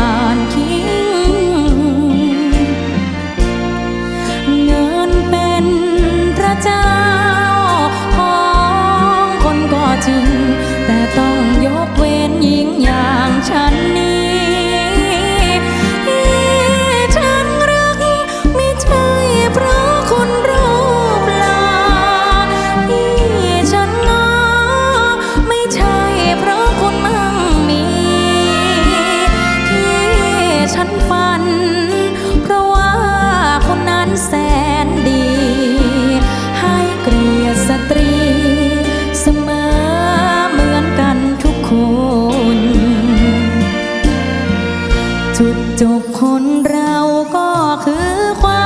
านคิง ก็คือความ